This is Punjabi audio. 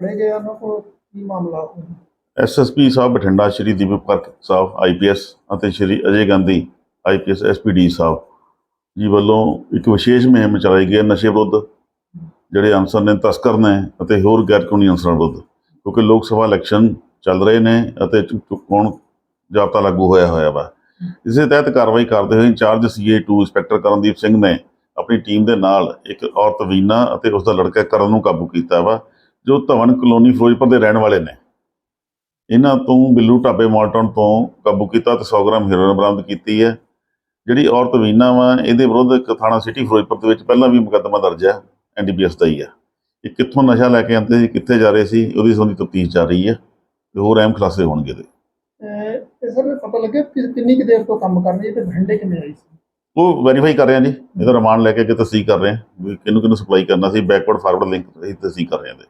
ਫੜੇ ਗਏ ਉਹਨਾਂ ਕੋਲ? ਕੀ ਮਾਮਲਾ ਐਸਐਸਪੀ ਸਾਹਿਬ ਬਠਿੰਡਾ ਸ਼੍ਰੀ ਦੀਪਕ ਪਰਕ ਸਾਹਿਬ ਆਈਪੀਐਸ ਅਤੇ ਸ਼੍ਰੀ ਅਜੇ ਗਾਂਧੀ ਆਈਪੀਐਸ ਐਸਪੀਡੀ ਸਾਹਿਬ। ਜੀ ਵੱਲੋਂ ਇੱਕ ਵਿਸ਼ੇਸ਼ ਮੁਹਿੰਮ ਚਲਾਈ ਗਈ ਹੈ ਨਸ਼ੇ ਵਿਰੁੱਧ, ਜਿਹੜੇ ਅਨਸਰ ਨੇ, ਤਸਕਰ ਨੇ ਅਤੇ ਹੋਰ ਗੈਰ ਕਾਨੂੰਨੀ ਅਨਸਰਾਂ ਵਿਰੁੱਧ। ਕਿਉਂਕਿ ਲੋਕ ਸਭਾ ਇਲੈਕਸ਼ਨ ਚੱਲ ਰਹੇ ਨੇ ਅਤੇ ਚੁ- ਜਾਬਤਾ ਲਾਗੂ ਹੋਇਆ ਹੋਇਆ ਵਾ। ਇਸੇ ਤਹਿਤ ਕਾਰਵਾਈ ਕਰਦੇ ਹੋਏ ਇੰਚਾਰਜ ਸੀਏ2 ਇੰਸਪੈਕਟਰ ਕਰਨਦੀਪ ਸਿੰਘ ਨੇ ਆਪਣੀ ਟੀਮ ਦੇ ਨਾਲ ਇੱਕ ਔਰਤ ਵੀਨਾ ਅਤੇ ਉਸ ਦਾ ਲੜਕਾ ਕਰਨ ਨੂੰ ਕਾਬੂ ਕੀਤਾ ਵਾ। ਜੋ ਧਵਨ ਕਲੋਨੀ ਫਿਰੋਜ਼ਪੁਰ ਦੇ ਰਹਿਣ ਵਾਲੇ ਨੇ ਇਹਨਾਂ ਤੋਂ ਬਿੱਲੂ ਢਾਬੇ ਮਾਲਟਨ ਤੋਂ ਕਾਬੂ ਕੀਤਾ ਤੇ 100 ਗ੍ਰਾਮ ਹੈਰੋਇਨ ਬਰਾਮਦ ਕੀਤੀ ਹੈ। ਜਿਹੜੀ ਔਰਤ ਵੀਨਾ ਵਾ ਇਹਦੇ ਵਿਰੁੱਧ ਇੱਕ ਥਾਣਾ ਸਿਟੀ ਫਿਰੋਜ਼ਪੁਰ ਦੇ ਵਿੱਚ ਪਹਿਲਾਂ ਵੀ ਮੁਕੱਦਮਾ ਦਰਜ ਹੈ ਐਨਡੀਪੀਐਸ ਦਾ ਹੀ ਹੈ। ਇਹ ਕਿੱਥੋਂ ਨਸ਼ਾ ਲੈ ਕੇ ਆਉਂਦੇ ਸੀ ਕਿੱਥੇ ਜਾ ਰਹੇ ਸੀ ਉਹਦੀ ਸੰਬੰਧੀ ਤਫਤੀਸ਼ ਚੱਲ ਰਹੀ ਹੈ ਤੇ ਹੋਰ ਅਹਿਮ ਖੁਲਾਸੇ ਹੋਣਗੇ ਤੇ ਸਰ ਪਤਾ ਲੱਗਿਆ ਕਿ ਕਿੰਨੀ ਕੁ ਦੇਰ ਤੋਂ ਕੰਮ ਕਰ ਰਹੀ ਹੈ ਤੇ ਭੰਡੇ ਕਿਵੇਂ ਆਈ ਸੀ? ਉਹ ਵੈਰੀਫਾਈ ਕਰ ਰਹੇ ਹਾਂ ਜੀ ਇਹਦਾ ਰਿਮਾਂਡ ਲੈ ਕੇ ਅੱਗੇ ਤਸਦੀਕ ਕਰ ਰਹੇ ਵੀ ਕਿਹਨੂੰ ਕਿਹਨੂੰ ਸਪਲਾਈ ਕਰਨਾ ਸੀ ਬੈਕਵਰਡ ਫਾਰਵਰਡ ਲਿੰਕ ਇਹ ਤਸਦੀਕ ਕਰ ਰਹੇ ਹਾਂ ਤੇ